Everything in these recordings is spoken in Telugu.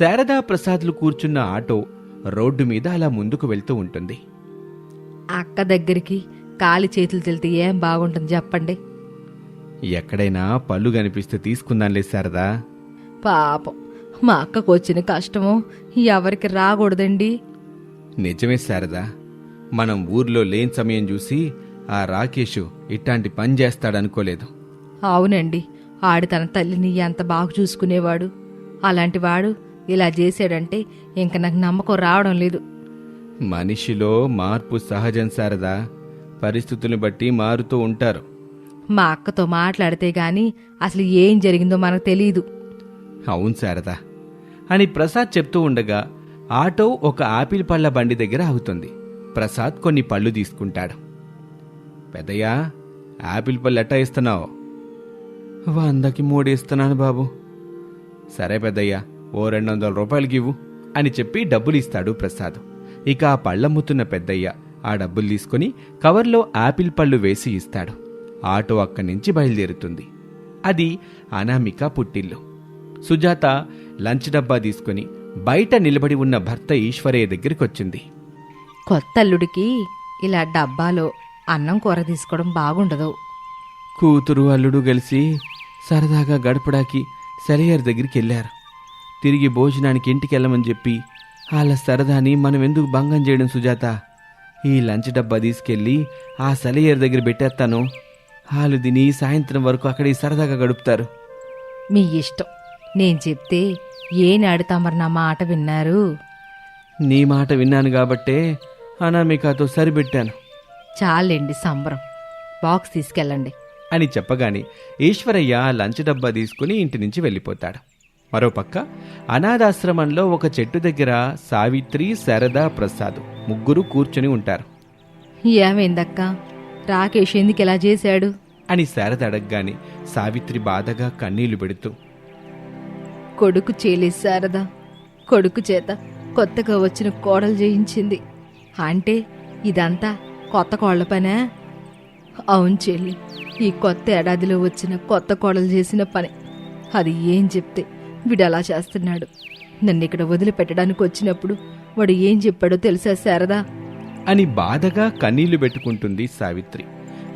శారదా ప్రసాద్లు కూర్చున్న ఆటో రోడ్డు మీద అలా ముందుకు వెళ్తూ ఉంటుంది. అక్క దగ్గరికి కాలి చేతులు తెలితే ఏం బాగుంటుంది చెప్పండి. ఎక్కడైనా పళ్ళు కనిపిస్తే తీసుకుందాంలే శారదా. పాపం మా అక్కకు వచ్చిన కష్టము ఎవరికి రాకూడదండి. నిజమే శారదా మనం ఊర్లో లేని సమయం చూసి ఆ రాకేష్ ఇట్లాంటి పని చేస్తాడనుకోలేదు. అవునండి ఆడు తన తల్లిని ఎంత బాగా చూసుకునేవాడు. అలాంటి వాడు ఇలా చేశాడంటే ఇంక నాకు నమ్మకం రావడం లేదు. మనిషిలో మార్పు సహజం శారదా. పరిస్థితులను బట్టి మారుతూ ఉంటారు. మా అక్కతో మాట్లాడితే గాని అసలు ఏం జరిగిందో మనకు తెలియదు అవును శారదా. అని ప్రసాద్ చెప్తూ ఉండగా ఆటో ఒక ఆపిల్ పళ్ళ బండి దగ్గర ఆగుతుంది. ప్రసాద్ కొన్ని పళ్ళు తీసుకుంటాడు. పెద్దయ్యా ఆపిల్ పళ్ళు ఎట్టా ఇస్తున్నావు? వందకి మూడు ఇస్తున్నాను బాబు. సరే పెద్దయ్యా ఓ రెండు వందల రూపాయలకి ఇవ్వు అని చెప్పి డబ్బులు ఇస్తాడు ప్రసాద్. ఇక ఆ పళ్ళమ్ముతున్న పెద్దయ్య ఆ డబ్బులు తీసుకుని కవర్లో ఆపిల్ పళ్ళు వేసి ఇస్తాడు. ఆటో అక్కడి నుంచి బయలుదేరుతుంది. అది అనామిక పుట్టిల్లు. సుజాత లంచ్ డబ్బా తీసుకుని బయట నిలబడి ఉన్న భర్త ఈశ్వరయ్య దగ్గరికి వచ్చింది కొత్త అల్లుడికి ఇలా డబ్బాలో అన్నం కూర తీసుకోవడం బాగుండదు. కూతురు అల్లుడు కలిసి సరదాగా గడపడానికి సెలయర్ దగ్గరికి వెళ్ళారు. తిరిగి భోజనానికి ఇంటికి వెళ్ళమని చెప్పి వాళ్ళ సరదాని మనం ఎందుకు భంగం చేయడం సుజాత? ఈ లంచ్ డబ్బా తీసుకెళ్ళి ఆ సెలయర్ దగ్గర పెట్టేస్తాను. వాళ్ళు తిని సాయంత్రం వరకు అక్కడే సరదాగా గడుపుతారు. మీ ఇష్టం. నేను చెప్తే ఏనాడు తమరు నా మాట విన్నారు? నీ మాట విన్నాను కాబట్టే అనామికతో సరిపెట్టాను. చాలండి సంబరం. బాక్స్ తీసుకెళ్ళండి. అని చెప్పగానే ఈశ్వరయ్య లంచ్ డబ్బా తీసుకుని ఇంటి నుంచి వెళ్ళిపోతాడు. మరోపక్క అనాథాశ్రమంలో ఒక చెట్టు దగ్గర సావిత్రి శారద ప్రసాద్ ముగ్గురు కూర్చుని ఉంటారు. ఏమైందక్క? రాకేష్ ఎందుకు ఇలా చేశాడు? అని శారద అడగగానే సావిత్రి బాధగా కన్నీళ్ళు పెడుతూ కొడుకు చేలేశారదా కొడుకు చేత కొత్తగా వచ్చిన కోడలు చేయించింది. అంటే ఇదంతా కొత్త కోళ్ళ పనే? అవును చెల్లి ఈ కొత్త ఏడాదిలో వచ్చిన కొత్త కోడలు చేసిన పని. అది ఏం చెప్తే వీడు అలా చేస్తున్నాడు. నన్ను ఇక్కడ వదిలిపెట్టడానికి వచ్చినప్పుడు వాడు ఏం చెప్పాడో తెలుసా శారదా? అని బాధగా కన్నీళ్ళు పెట్టుకుంటుంది సావిత్రి.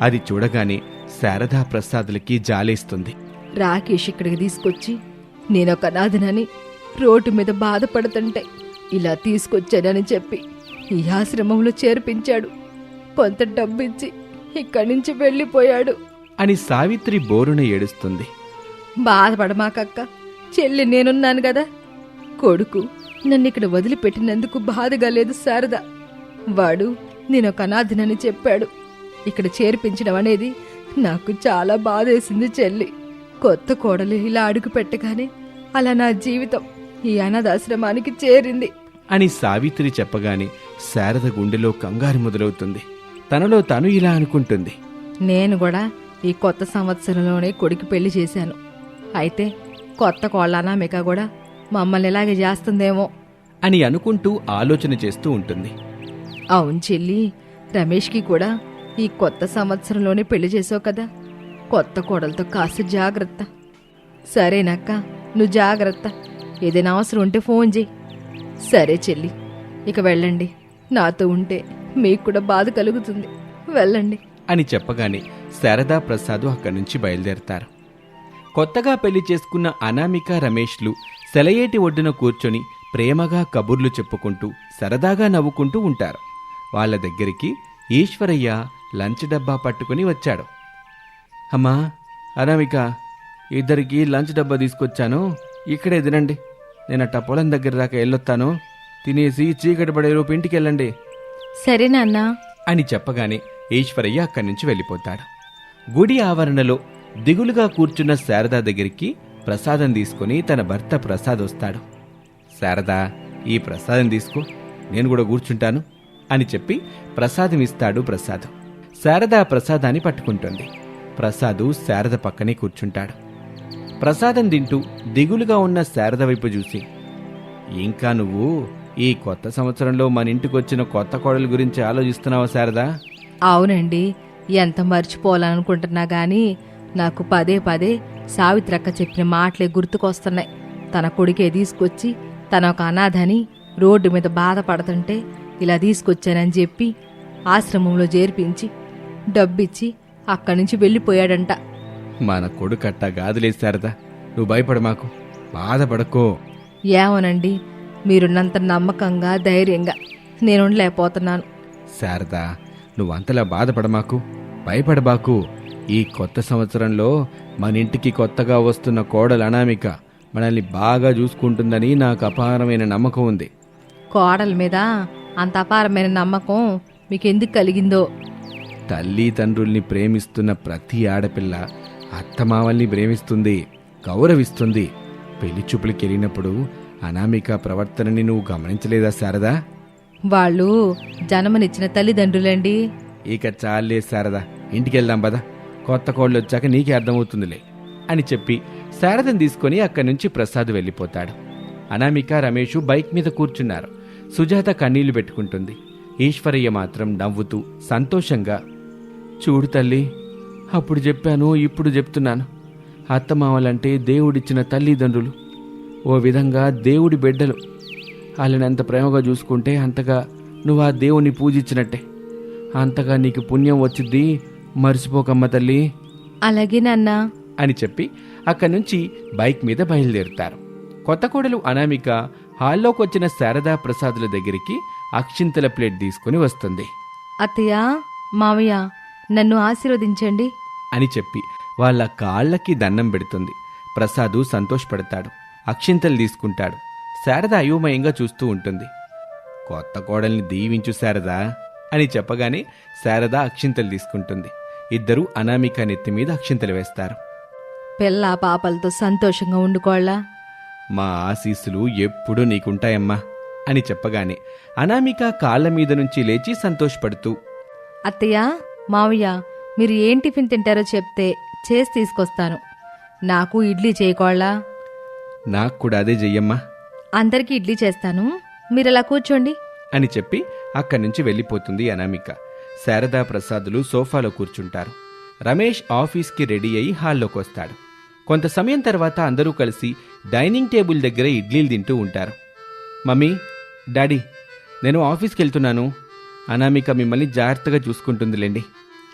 అది చూడగానే శారదా ప్రసాదులకి జాలేస్తుంది. రాకేష్ ఇక్కడికి తీసుకొచ్చి నేనొక అనాథనని రోడ్డు మీద బాధపడుతుంటే ఇలా తీసుకొచ్చానని చెప్పి ఈ ఆశ్రమంలో చేర్పించాడు. కొంత డబ్బిచ్చి ఇక్కడి నుంచి వెళ్ళిపోయాడు. అని సావిత్రి బోరున ఏడుస్తుంది. బాధపడమాకక్క. చెల్లి నేనున్నాను కదా. కొడుకు నన్ను ఇక్కడ వదిలిపెట్టినందుకు బాధగా లేదు శారద. వాడు నేనొక అనాథనని చెప్పాడు. ఇక్కడ చేర్పించడం అనేది నాకు చాలా బాధేసింది చెల్లి. కొత్త కోడలు ఇలా అడుగు పెట్టగానే అలా నా జీవితం ఈ అనాథాశ్రమానికి చేరింది. అని సావిత్రి చెప్పగానే శారద గుండెలో కంగారు మొదలవుతుంది. తనలో తను ఇలా అనుకుంటుంది. నేను కూడా ఈ కొత్త సంవత్సరంలోనే కొడుకు పెళ్ళి చేశాను. అయితే కొత్త కోళ్ళ అనామిక కూడా? మమ్మల్ని ఇలాగే చేస్తుందేమో. అని అనుకుంటూ ఆలోచన చేస్తూ ఉంటుంది. అవును చెల్లి రమేష్కి కూడా ఈ కొత్త సంవత్సరంలోనే పెళ్ళి చేసావు కదా? కొత్త కోడలతో కాస్త జాగ్రత్త. సరేనక్క నువ్వు జాగ్రత్త. ఏదైనా అవసరం ఉంటే ఫోన్ చేయి సరే చెల్లి ఇక వెళ్ళండి. నాతో ఉంటే మీకు కూడా బాధ కలుగుతుంది. వెళ్ళండి. అని చెప్పగానే శారదా ప్రసాద్ అక్కడి నుంచి బయలుదేరతారు. కొత్తగా పెళ్ళి చేసుకున్న అనామిక రమేష్లు సెలయేటి ఒడ్డున కూర్చొని ప్రేమగా కబుర్లు చెప్పుకుంటూ సరదాగా నవ్వుకుంటూ ఉంటారు. వాళ్ళ దగ్గరికి ఈశ్వరయ్య లంచ్ డబ్బా పట్టుకుని వచ్చాడు. అమ్మా అనామిక ఇద్దరికి లంచ్ డబ్బా తీసుకొచ్చాను. ఇక్కడే తినండి. నేను పొలం దగ్గర దాకా వెళ్ళొస్తాను తినేసి చీకటి పడే రూపు ఇంటికి వెళ్ళండి. సరే నాన్న. అని చెప్పగానే ఈశ్వరయ్య అక్కడి నుంచి వెళ్ళిపోతాడు. గుడి ఆవరణలో దిగులుగా కూర్చున్న శారద దగ్గరికి ప్రసాదం తీసుకుని తన భర్త ప్రసాద్ వస్తాడు. శారదా ఈ ప్రసాదం తీసుకో. నేను కూడా కూర్చుంటాను అని చెప్పి ప్రసాదం ఇస్తాడు ప్రసాద్. శారద ప్రసాదాన్ని పట్టుకుంటుంది. ప్రసాదు శారద పక్కనే కూర్చుంటాడు. ప్రసాదం తింటూ దిగులుగా ఉన్న శారద వైపు చూసి ఇంకా నువ్వు ఈ కొత్త సంవత్సరంలో మన ఇంటికి వచ్చిన కొత్త కోడల గురించి ఆలోచిస్తున్నావా శారదా? అవునండి. ఎంత మర్చిపోవాలనుకుంటున్నా కానీ నాకు పదే పదే సావిత్రక్క చెప్పిన మాటలే గుర్తుకొస్తున్నాయి. తన కొడుకే తీసుకొచ్చి తన ఒక అనాథని రోడ్డు మీద బాధపడుతుంటే ఇలా తీసుకొచ్చానని చెప్పి ఆశ్రమంలో చేర్పించి డబ్బిచ్చి అక్కడి నుంచి వెళ్ళిపోయాడంట. మన కొడుకట్టా గాదులే శారదా. నువ్వు భయపడ మాకు. బాధపడకో. ఏమోనండి మీరున్నంత నమ్మకంగా ధైర్యంగా నేను ఉండలేకపోతున్నాను. శారదా నువ్వంతలా బాధపడమాకు భయపడబాకు ఈ కొత్త సంవత్సరంలో మన ఇంటికి కొత్తగా వస్తున్న కోడలు అనామిక మనల్ని బాగా చూసుకుంటుందని నాకు అపారమైన నమ్మకం ఉంది. కోడల మీద అంత అపారమైన నమ్మకం మీకెందుకు కలిగిందో? తల్లి తండ్రుల్ని ప్రేమిస్తున్న ప్రతి ఆడపిల్ల అత్తమామల్ని ప్రేమిస్తుంది గౌరవిస్తుంది. పెళ్ళి చూపులకి వెళ్ళినప్పుడు అనామిక ప్రవర్తనని నువ్వు గమనించలేదా శారదా? వాళ్ళు జన్మనిచ్చిన తల్లిదండ్రులండి. ఇక చాలే శారదా ఇంటికి వెళ్దాం పద. కొత్త కోళ్ళు వచ్చాక నీకే అర్థమవుతుందిలే అని చెప్పి శారదను తీసుకొని అక్కడి నుంచి ప్రసాద్ వెళ్ళిపోతాడు. అనామిక రమేషు బైక్ మీద కూర్చున్నారు. సుజాత కన్నీళ్ళు పెట్టుకుంటుంది. ఈశ్వరయ్య మాత్రం నవ్వుతూ సంతోషంగా చూడు తల్లి అప్పుడు చెప్పాను ఇప్పుడు చెప్తున్నాను. అత్తమామలంటే దేవుడిచ్చిన తల్లిదండ్రులు. ఓ విధంగా దేవుడి బిడ్డలు. వాళ్ళని అంత ప్రేమగా చూసుకుంటే అంతగా నువ్వు ఆ దేవుణ్ణి పూజించినట్టే. అంతగా నీకు పుణ్యం వచ్చిద్ది మర్చిపోకమ్మ తల్లి. అలాగే నాన్న. అని చెప్పి అక్కడి నుంచి బైక్ మీద బయలుదేరుతారు. కొత్త కోడలు అనామిక హాల్లోకి వచ్చిన శారదా ప్రసాదుల దగ్గరికి అక్షింతల ప్లేట్ తీసుకుని వస్తుంది. అత్తయ్య మావయ్య నన్ను ఆశీర్వదించండి. అని చెప్పి వాళ్ళ కాళ్ళకి దండం పెడుతుంది. ప్రసాదు సంతోషపడతాడు. అక్షింతలు తీసుకుంటాడు. శారద అయోమయంగా చూస్తూ ఉంటుంది. కొత్త కోడల్ని దీవించు శారదా అని చెప్పగానే శారద అక్షింతలు తీసుకుంటుంది. ఇద్దరూ అనామిక నెత్తి మీద అక్షింతలు వేస్తారు. పిల్ల పాపలతో సంతోషంగా ఉండుకోళ్ళా మా ఆశీస్సులు ఎప్పుడూ నీకుంటాయమ్మా అని చెప్పగానే అనామిక కాళ్ళ మీద నుంచి లేచి సంతోషపడుతూ అత్తయ్య మావయ్య మీరు ఏం టిఫిన్ తింటారో చెప్తే చేసి తీసుకొస్తాను. నాకు ఇడ్లీ చేయకోళ్ళా నాకు కూడా అదే చెయ్యమ్మా. అందరికీ ఇడ్లీ చేస్తాను. మీరు అలా కూర్చోండి. అని చెప్పి అక్కడి నుంచి వెళ్ళిపోతుంది అనామిక. శారదా ప్రసాదులు సోఫాలో కూర్చుంటారు. రమేష్ ఆఫీస్కి రెడీ అయి హాల్లోకి వస్తాడు. కొంత సమయం తర్వాత అందరూ కలిసి డైనింగ్ టేబుల్ దగ్గర ఇడ్లీలు తింటూ ఉంటారు. మమ్మీ డాడీ నేను ఆఫీస్కి వెళ్తున్నాను. అనామిక మిమ్మల్ని జాగ్రత్తగా చూసుకుంటుందిలేండి.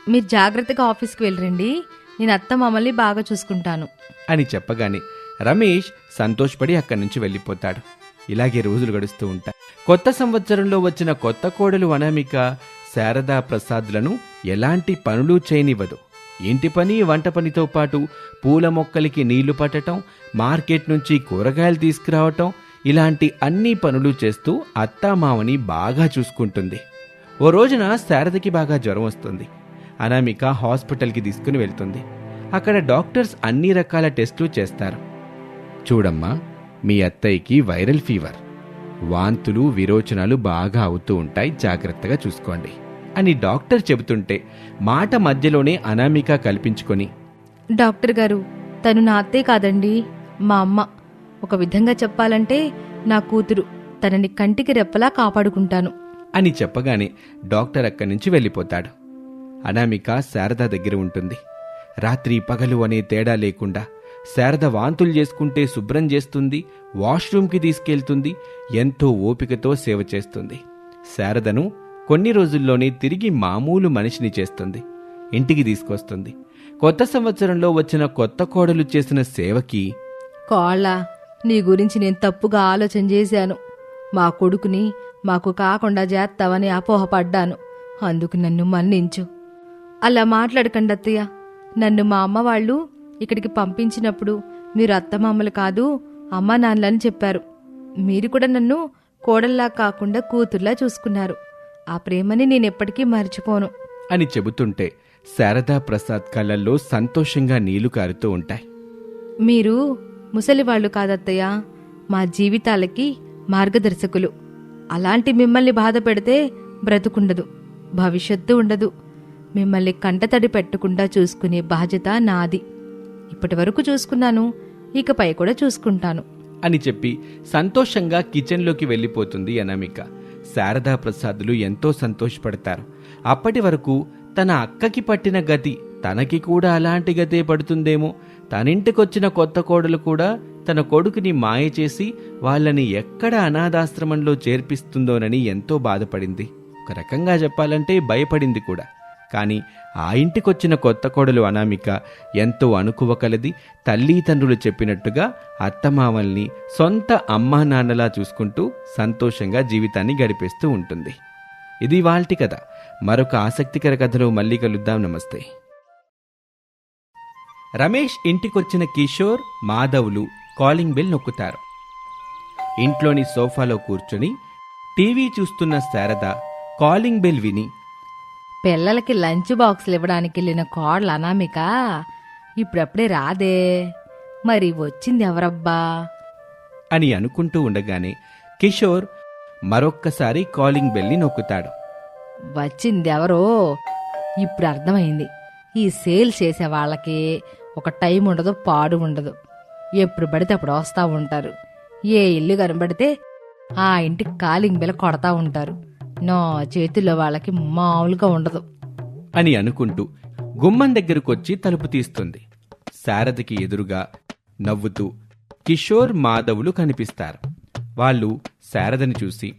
మీరు జాగ్రత్తగా ఆఫీస్కి వెళ్ళరండి. నేను అత్త మమ్మల్ని బాగా చూసుకుంటాను. అని చెప్పగానే రమేష్ సంతోషపడి అక్కడి నుంచి వెళ్ళిపోతాడు. ఇలాగే రోజులు గడుస్తూ ఉంటాయి. కొత్త సంవత్సరంలో వచ్చిన కొత్త కోడలు అనామిక శారదా ప్రసాద్లను ఎలాంటి పనులు చేయనివ్వదు. ఇంటి పని వంట పనితో పాటు పూల మొక్కలకి నీళ్ళు పట్టటం మార్కెట్ నుంచి కూరగాయలు తీసుకురావటం ఇలాంటి అన్ని పనులు చేస్తూ అత్తామామని బాగా చూసుకుంటుంది. ఓ రోజున శారదకి బాగా జ్వరం వస్తుంది. అనామిక హాస్పిటల్కి తీసుకుని వెళ్తుంది. అక్కడ డాక్టర్స్ అన్ని రకాల టెస్టులు చేస్తారు. చూడమ్మా మీ అత్తయ్యకి వైరల్ ఫీవర్. వాంతులు విరోచనాలు బాగా అవుతూ ఉంటాయి. జాగ్రత్తగా చూసుకోండి. అని డాక్టర్ చెబుతుంటే మాట మధ్యలోనే అనామిక కల్పించుకొని డాక్టర్ గారు తను నా అత్తే కాదండి మా అమ్మ. ఒక విధంగా చెప్పాలంటే నా కూతురు తనని కంటికి రెప్పలా కాపాడుకుంటాను. అని చెప్పగానే డాక్టర్ అక్కడి నుంచి వెళ్ళిపోతాడు. అనామిక శారద దగ్గర ఉంటుంది. రాత్రి పగలు అనే తేడా లేకుండా శారద వాంతులు చేసుకుంటే శుభ్రం చేస్తుంది వాష్రూమ్కి తీసుకెళ్తుంది ఎంతో ఓపికతో సేవ చేస్తుంది. శారదను కొన్ని రోజుల్లోనే తిరిగి మామూలు మనిషిని చేస్తుంది ఇంటికి తీసుకొస్తుంది. కొత్త సంవత్సరంలో వచ్చిన కొత్త కోడలు చేసిన సేవకి కోళ్ళ నీ గురించి నేను తప్పుగా ఆలోచన చేశాను. మా కొడుకుని మాకు కాకుండా చేస్తావని అపోహపడ్డాను. అందుకు నన్ను మన్నించు. అలా మాట్లాడకండి అత్తయ్య నన్ను మా అమ్మ వాళ్ళు ఇక్కడికి పంపించినప్పుడు మీరు అత్తమామలు కాదు అమ్మ నాన్నలని చెప్పారు. మీరు కూడా నన్ను కోడల్లా కాకుండా కూతుర్లా చూసుకున్నారు. ఆ ప్రేమని నేను ఎప్పటికీ మర్చిపోను. అని చెబుతుంటే శారదా ప్రసాద్ కళ్ళల్లో సంతోషంగా నీళ్ళు కారుతూ ఉంటాయి. మీరు ముసలివాళ్ళు కాదత్తయ్య మా జీవితాలకి మార్గదర్శకులు. అలాంటి మిమ్మల్ని బాధ పెడితే బ్రతుకుండదు భవిష్యత్తు ఉండదు. మిమ్మల్ని కంటతడి పెట్టకుండా చూసుకునే బాధ్యత నాది. ఇప్పటి వరకు చూసుకున్నాను ఇకపై కూడా చూసుకుంటాను. అని చెప్పి సంతోషంగా కిచెన్లోకి వెళ్ళిపోతుంది అనామిక. శారదా ప్రసాదులు ఎంతో సంతోషపడతారు. అప్పటి వరకు తన అక్కకి పట్టిన గతి తనకి కూడా అలాంటి గతే పడుతుందేమో. తనింటికొచ్చిన కొత్త కోడలు కూడా తన కొడుకుని మాయ చేసి వాళ్ళని ఎక్కడ అనాథాశ్రమంలో చేర్పిస్తుందోనని ఎంతో బాధపడింది. ఒక రకంగా చెప్పాలంటే భయపడింది కూడా. కానీ ఆ ఇంటికొచ్చిన కొత్త కోడలు అనామిక ఎంతో అనుకువ కలది తల్లి తండ్రులు చెప్పినట్టుగా అత్తమామల్ని సొంత అమ్మా నాన్నలా చూసుకుంటూ సంతోషంగా జీవితాన్ని గడిపేస్తూ ఉంటుంది. ఇది వాల్టి కథ. మరొక ఆసక్తికర కథలో మళ్ళీ కలుద్దాం. నమస్తే. రమేష్ ఇంటికొచ్చిన కిషోర్ మాధవులు కాలింగ్ బెల్ నొక్కుతారు. ఇంట్లోని సోఫాలో కూర్చొని టీవీ చూస్తున్న శారద కాలింగ్ బెల్ విని పిల్లలకి లంచ్ బాక్సులు ఇవ్వడానికి వెళ్ళిన కోడలు అనామిక ఇప్పుడప్పుడే రాదే. మరి వచ్చింది ఎవరబ్బా? అని అనుకుంటూ ఉండగానే కిషోర్ మరొక్కసారి కాలింగ్ బెల్ని నొక్కుతాడు. వచ్చింది ఎవరో ఇప్పుడు అర్థమైంది. ఈ సేల్ చేసే వాళ్ళకి ఒక టైం ఉండదు పాడు ఉండదు. ఎప్పుడు పడితే అప్పుడు వస్తూ ఉంటారు. ఏ ఇల్లు కనబడితే ఆ ఇంటికి కాలింగ్ బిల కొడతా ఉంటారు. నా చేతుల్లో వాళ్ళకి మామూలుగా ఉండదు. అని అనుకుంటూ గుమ్మం దగ్గరకొచ్చి తలుపు తీస్తుంది. శారదకి ఎదురుగా నవ్వుతూ కిషోర్ మాధవులు కనిపిస్తారు. వాళ్ళు శారదని చూసి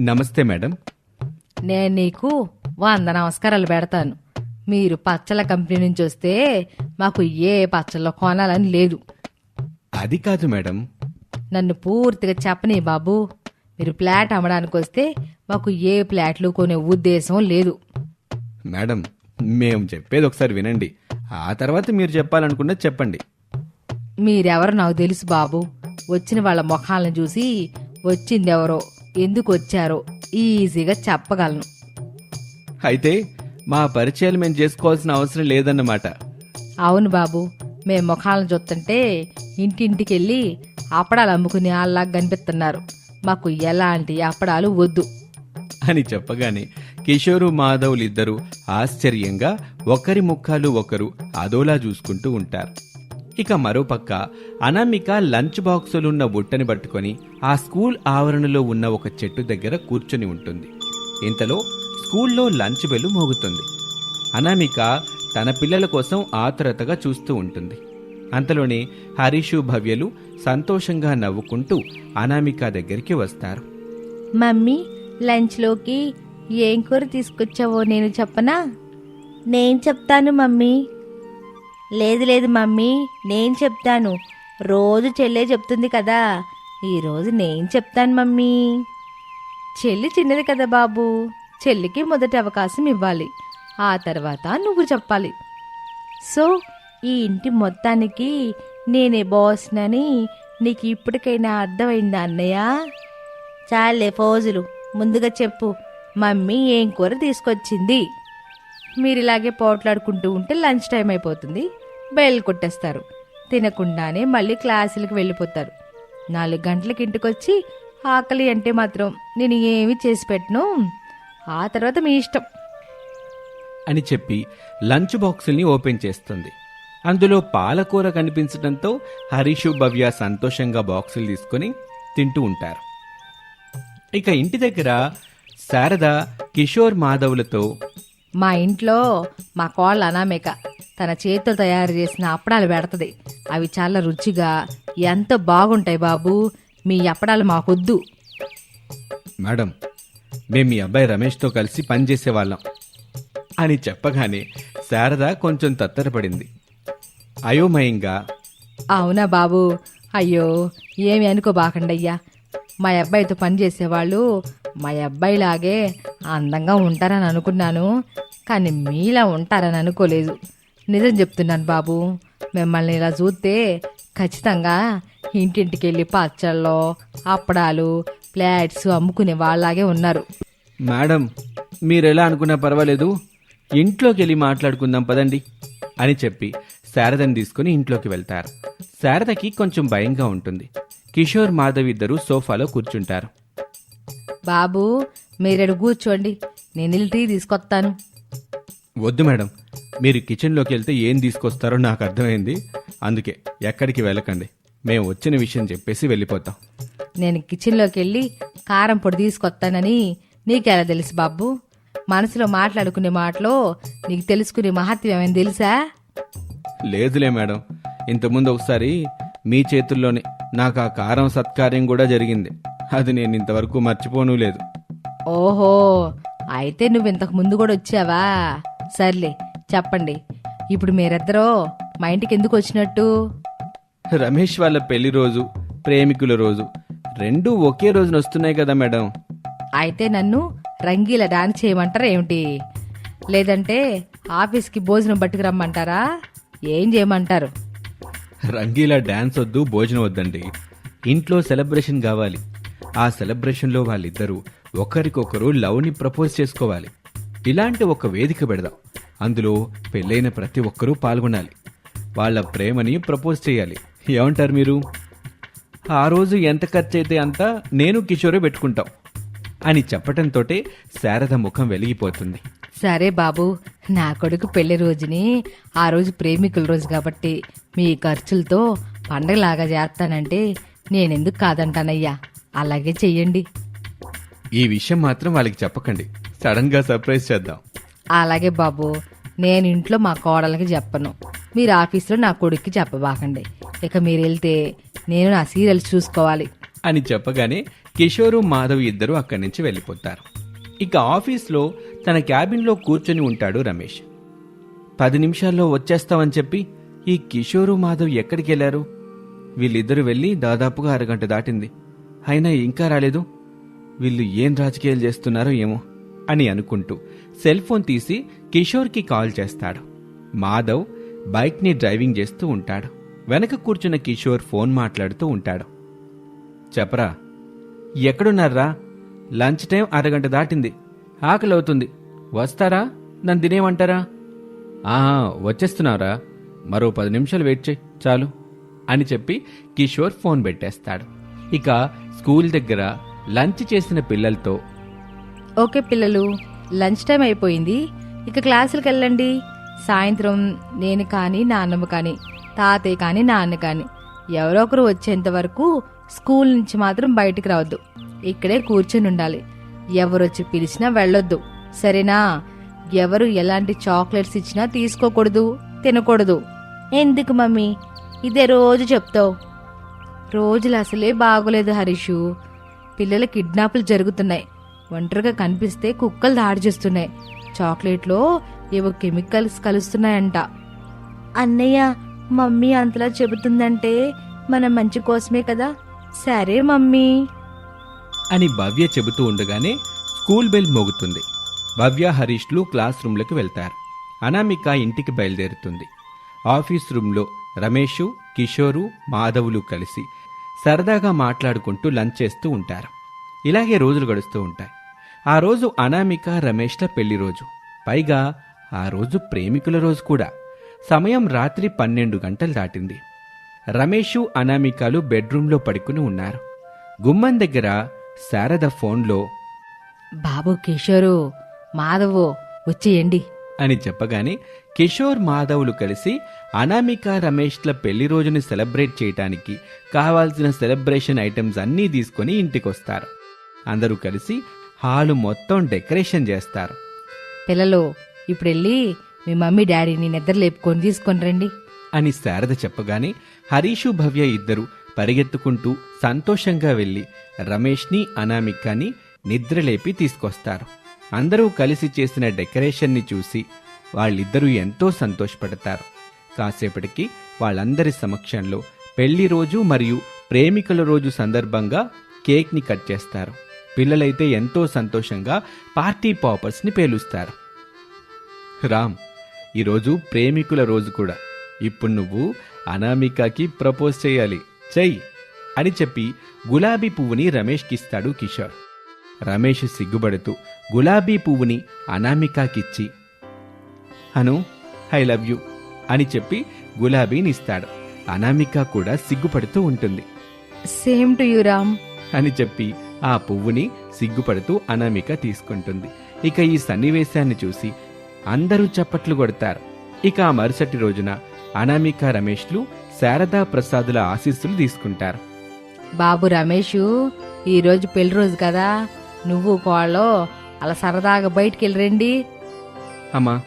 నమస్తే మేడం. నేను నీకు వంద నమస్కారాలు పెడతాను. మీరు పచ్చల కంపెనీ నుంచి వస్తే మాకు ఏ పచ్చళ్ళలో కొనాలని లేదు. అది కాదు మేడం. నన్ను పూర్తిగా చెప్పని బాబు. మీరు ప్లాట్ అమ్మడానికి వస్తే మాకు ఏ ప్లాట్లు కొనే ఉద్దేశం లేదు. మేడం మేము చెప్పేది ఒకసారి వినండి. ఆ తర్వాత మీరు చెప్పాలనుకున్నది చెప్పండి. మీరెవరో నాకు తెలుసు బాబు. వచ్చిన వాళ్ళ ముఖాలను చూసి వచ్చిందెవరో ఎందుకు వచ్చారో ఈజీగా చెప్పగలను. అయితే మా పరిచయాలు మేము చేసుకోవాల్సిన అవసరం లేదన్నమాట. అవును బాబు మేము ముఖాలను చూస్తుంటే ఇంటింటికి వెళ్ళి అప్పడాలు అమ్ముకునే వాళ్ళలాగా కనిపిస్తున్నారు. మాకు ఎలాంటి అప్పడాలు వద్దు. అని చెప్పగానే కిషోరు మాధవులు ఆశ్చర్యంగా ఒకరి ముఖాలు ఒకరు అదోలా చూసుకుంటూ ఉంటారు. ఇక మరోపక్క అనామిక లంచ్ బాక్సులున్న బుట్టని పట్టుకొని ఆ స్కూల్ ఆవరణలో ఉన్న ఒక చెట్టు దగ్గర కూర్చొని ఉంటుంది. ఇంతలో స్కూల్లో లంచ్ బెల్లు మోగుతుంది. అనామిక తన పిల్లల కోసం ఆతురతగా చూస్తూ ఉంటుంది. అంతలోనే హరీషు భవ్యలు సంతోషంగా నవ్వుకుంటూ అనామిక దగ్గరికి వస్తారు. మమ్మీ లంచ్లోకి ఏం కూర తీసుకొచ్చావో నేను చెప్పనా? నేను చెప్తాను మమ్మీ. లేదు లేదు మమ్మీ. నేను చెప్తాను. రోజు చెల్లే చెప్తుంది కదా. ఈరోజు నేను చెప్తాను మమ్మీ. చెల్లి చిన్నది కదా బాబు. చెల్లికి మొదటి అవకాశం ఇవ్వాలి. ఆ తర్వాత నువ్వు చెప్పాలి. సో ఈ ఇంటి మొత్తానికి నేనే బాస్నని నీకు ఇప్పటికైనా అర్థమైందా అన్నయ్య? చాలే ఫోజులు ముందుగా చెప్పు మమ్మీ ఏం కూర తీసుకొచ్చింది? మీరు ఇలాగే పోట్లాడుకుంటూ ఉంటే లంచ్ టైం అయిపోతుంది. బయలు కొట్టేస్తారు. తినకుండానే మళ్ళీ క్లాసులకు వెళ్ళిపోతారు. నాలుగు గంటలకి ఇంటికొచ్చి ఆకలి అంటే మాత్రం నేను ఏమి చేసి పెట్టను. ఆ తర్వాత మీ ఇష్టం. అని చెప్పి లంచ్ బాక్సుల్ని ఓపెన్ చేస్తుంది. అందులో పాలకూర కనిపించడంతో హరీషు భవ్య సంతోషంగా బాక్సులు తీసుకొని తింటూ ఉంటారు. ఇక ఇంటి దగ్గర శారద కిషోర్ మాధవులతో మా ఇంట్లో మా కోళ్ళ అనామిక తన చేతితో తయారు చేసిన అప్పడాలు పెడతది. అవి చాలా రుచిగా ఎంతో బాగుంటాయి బాబు మీ అప్పడాలు మాకొద్దు. మేడం మేము మీ అబ్బాయి రమేష్తో కలిసి పనిచేసేవాళ్ళం అని చెప్పగానే శారద కొంచెం తత్తరపడింది. అయోమయంగా అవునా బాబు? అయ్యో ఏమి అనుకోబాకండయ్యా. మా అబ్బాయితో పని చేసేవాళ్ళు మా అబ్బాయిలాగే అందంగా ఉంటారని అనుకున్నాను. కానీ మీలా ఉంటారని అనుకోలేదు. నిజం చెప్తున్నాను బాబు మిమ్మల్ని ఇలా చూస్తే ఖచ్చితంగా ఇంటింటికి వెళ్ళి పచ్చళ్ళు అప్పడాలు ప్లేట్స్ అమ్ముకునే వాళ్ళలాగే ఉన్నారు. మేడం మీరు ఎలా అనుకున్నా పర్వాలేదు. ఇంట్లోకి వెళ్ళి మాట్లాడుకుందాం పదండి అని చెప్పి శారదని తీసుకుని ఇంట్లోకి వెళ్తారు. శారదకి కొంచెం భయంగా ఉంటుంది. కిషోర్ మాధవ్ ఇద్దరు సోఫాలో కూర్చుంటారు. బాబు మీరెడు కూర్చోండి. నేను టీ తీసుకొస్తాను. వద్దు మేడం. మీరు కిచెన్లోకి వెళ్తే ఏం తీసుకొస్తారో నాకు అర్థమైంది. అందుకే ఎక్కడికి వెళ్ళకండి. మేము వచ్చిన విషయం చెప్పేసి వెళ్ళిపోతాం. నేను కిచెన్లోకి వెళ్ళి కారం పొడి తీసుకొస్తానని నీకెలా తెలుసు బాబు? మనసులో మాట్లాడుకునే మాటలో నీకు తెలుసుకునే మహత్యం ఏమైనా తెలుసా? లేదులే మేడం. ఇంతకుముందు ఒకసారి మీ చేతుల్లోనే నాకు ఆ కారం సత్కార్యం కూడా జరిగింది. అది నేను ఇంతవరకు మర్చిపోను లేదు. ఓహో అయితే నువ్వు ఇంతకు ముందు కూడా వచ్చావా? సర్లే చెప్పండి. ఇప్పుడు మీరిద్దరూ మా ఇంటికి ఎందుకు వచ్చినట్టు? రమేష్ వాళ్ళ పెళ్ళి రోజు ప్రేమికుల రోజు రెండూ ఒకే రోజున వస్తున్నాయి కదా మేడం. అయితే నన్ను రంగీల డాన్స్ చేయమంటారా ఏమిటి? లేదంటే ఆఫీస్కి భోజనం పట్టుకురమ్మంటారా? ఏం చేయమంటారు? రంగీలా డ్యాన్స్ వద్దు భోజనం వద్దండి. ఇంట్లో సెలబ్రేషన్ కావాలి. ఆ సెలబ్రేషన్లో వాళ్ళిద్దరూ ఒకరికొకరు లవ్ని ప్రపోజ్ చేసుకోవాలి. ఇలాంటి ఒక వేదిక పెడదాం. అందులో పెళ్ళైన ప్రతి ఒక్కరూ పాల్గొనాలి. వాళ్ళ ప్రేమని ప్రపోజ్ చేయాలి. ఏమంటారు మీరు? ఆ రోజు ఎంత ఖర్చు అయితే అంతా నేను కిషోరే పెట్టుకుంటాం. అని చెప్పటంతో శారద ముఖం వెలిగిపోతుంది. సరే బాబు నా కొడుకు పెళ్ళి రోజుని ఆ రోజు ప్రేమికుల రోజు కాబట్టి మీ ఖర్చులతో పండగలాగా చేస్తానంటే నేనెందుకు కాదంటానయ్యా? అలాగే చెయ్యండి. ఈ విషయం మాత్రం వాళ్ళకి చెప్పకండి. సడన్గా సర్ప్రైజ్ చేద్దాం. అలాగే బాబు నేను ఇంట్లో మా కోడలకి చెప్పను. మీరు ఆఫీస్లో నా కొడుక్కి చెప్పబాకండి. ఇక మీరు వెళ్తే నేను నా సీరియల్స్ చూసుకోవాలి. అని చెప్పగానే కిషోరు మాధవ్ ఇద్దరు అక్కడి నుంచి వెళ్ళిపోతారు. ఇక ఆఫీస్లో తన క్యాబిన్లో కూర్చొని ఉంటాడు రమేష్. పది నిమిషాల్లో వచ్చేస్తామని చెప్పి ఈ కిషోరు మాధవ్ ఎక్కడికి వీళ్ళిద్దరు వీళ్ళిద్దరూ వెళ్ళి దాదాపుగా అరగంట దాటింది. అయినా ఇంకా రాలేదు. వీళ్ళు ఏం రాజకీయాలు చేస్తున్నారో ఏమో అని అనుకుంటూ సెల్ ఫోన్ తీసి కిషోర్కి కాల్ చేస్తాడు. మాధవ్ బైక్ని డ్రైవింగ్ చేస్తూ ఉంటాడు. వెనక కూర్చున్న కిషోర్ ఫోన్ మాట్లాడుతూ ఉంటాడు. చెప్పరా? ఎక్కడున్నారా? లంచ్ టైం అరగంట దాటింది. ఆకలి అవుతుంది వస్తారా? నన్ను తినేమంటారా ఆహా వచ్చేస్తున్నారా మరో పది నిమిషాలు వెయిట్ చేయి చాలు అని చెప్పి కిషోర్ ఫోన్ పెట్టేస్తాడు. ఇక స్కూల్ దగ్గర లంచ్ చేసిన పిల్లలతో ఓకే పిల్లలు లంచ్ టైం అయిపోయింది. ఇక క్లాసులకు వెళ్ళండి. సాయంత్రం నేను కానీ నాన్నమ్మ కానీ తాతయ్య కానీ నాన్న కానీ ఎవరో ఒకరు వచ్చేంత వరకు స్కూల్ నుంచి మాత్రం బయటికి రావద్దు. ఇక్కడే కూర్చొని ఉండాలి. ఎవరు వచ్చి పిలిచినా వెళ్ళొద్దు. సరేనా? ఎవరు ఎలాంటి చాక్లెట్స్ ఇచ్చినా తీసుకోకూడదు. తినకూడదు. ఎందుకు మమ్మీ? ఇదే రోజు చెప్తావు. రోజులు అసలే బాగోలేదు హరీషు. పిల్లల కిడ్నాపులు జరుగుతున్నాయి. ఒంటరిగా కనిపిస్తే కుక్కలు దాడి చేస్తున్నాయి. చాక్లెట్లో ఏవో కెమికల్స్ కలుస్తున్నాయంట. అన్నయ్య మమ్మీ అంతలా చెబుతుందంటే మన మంచి కోసమే కదా? సరే మమ్మీ. అని భవ్య చెబుతూ ఉండగానే స్కూల్ బెల్ మోగుతుంది. భవ్య హరీష్లు క్లాస్ రూమ్లోకి వెళ్తారు. అనామిక ఇంటికి బయలుదేరుతుంది. ఆఫీస్ రూమ్లో రమేషు కిషోరు మాధవులు కలిసి సరదాగా మాట్లాడుకుంటూ లంచ్ చేస్తూ ఉంటారు. ఇలాగే రోజులు గడుస్తూ ఉంటాయి. ఆ రోజు అనామిక రమేష్ల పెళ్ళి రోజు. పైగా ఆ రోజు ప్రేమికుల రోజు కూడా. సమయం రాత్రి పన్నెండు గంటలు దాటింది. రమేషు అనామికలు బెడ్రూమ్లో పడుకుని ఉన్నారు. గుమ్మం దగ్గర శారద ఫోన్లో బాబు కిషోరు మాధవు వచ్చేయండి. అని చెప్పగానే కిషోర్ మాధవులు కలిసి అనామిక రమేష్ల పెళ్ళి రోజుని సెలబ్రేట్ చేయటానికి కావాల్సిన సెలబ్రేషన్ ఐటమ్స్ అన్నీ తీసుకొని ఇంటికొస్తారు. అందరూ కలిసి హాలు మొత్తం డెకరేషన్ చేస్తారు. పిల్లలు ఇప్పుడు వెళ్ళి మీ మమ్మీ డాడీని నిద్ర లేపుకొని తీసుకొని రండి. అని శారద చెప్పగానే హరీషు భవ్య ఇద్దరు పరిగెత్తుకుంటూ సంతోషంగా వెళ్ళి రమేష్ని అనామికని నిద్రలేపి తీసుకొస్తారు. అందరూ కలిసి చేసిన డెకరేషన్ని చూసి వాళ్ళిద్దరూ ఎంతో సంతోషపడతారు. కాసేపటికి వాళ్ళందరి సమక్షంలో పెళ్ళి రోజు మరియు ప్రేమికుల రోజు సందర్భంగా కేక్ని కట్ చేస్తారు. పిల్లలైతే ఎంతో సంతోషంగా పార్టీ పాపర్స్ని పేలుస్తారు. రామ్ ఈరోజు ప్రేమికుల రోజు కూడా. ఇప్పుడు నువ్వు అనామికకి ప్రపోజ్ చేయాలి. చెయ్యి అని చెప్పి గులాబీ పువ్వుని రమేష్కిస్తాడు కిషోర్. రమేష్ సిగ్గుపడుతూ గులాబీ పువ్వుని అనామికకిచ్చి. అను ఐ లవ్ యు అని చెప్పి గులాబీని ఇస్తాడు. అనామిక కూడా సిగ్గుపడుతూ ఉంటుంది. సేమ్ టు యూ రామ్ అని చెప్పి ఆ పువ్వుని సిగ్గుపడుతూ అనామిక తీసుకుంటుంది. ఇక ఈ సన్నివేశాన్ని చూసి అందరూ చప్పట్లు కొడతారు. ఇక ఆ మరుసటి రోజున అనామిక రమేష్లు శారదా ప్రసాదుల ఆశీస్సులు తీసుకుంటారు. బాబు రమేషు ఈరోజు పెళ్ళి రోజు కదా. నువ్వు కోళ్ళో అలా సరదాగా బయటికి వెళ్ళి రండి. అమ్మా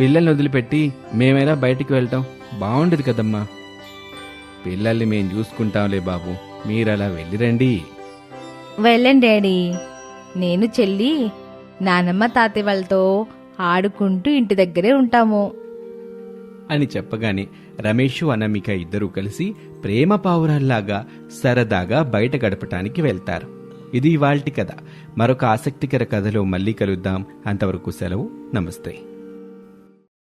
పిల్లల్ని వదిలిపెట్టి మేమైనా బయటికి వెళ్తాం. బాగుండదు కదమ్మా. పిల్లల్ని మేం చూసుకుంటాంలే బాబు మీరలా వెళ్ళిరండి వెళ్ళండి డాడీ. నేను చెల్లి నానమ్మ తాతయ్య వాళ్ళతో ఆడుకుంటూ ఇంటి దగ్గరే ఉంటాము. అని చెప్పగానే రమేష్ అనామిక ఇద్దరూ కలిసి ప్రేమ పావురాల్లాగా సరదాగా బయట గడపటానికి వెళ్తారు. ఇది ఇవాల్టి కథ. మరొక ఆసక్తికర కథలో మళ్ళీ కలుద్దాం. అంతవరకు సెలవు. నమస్తే.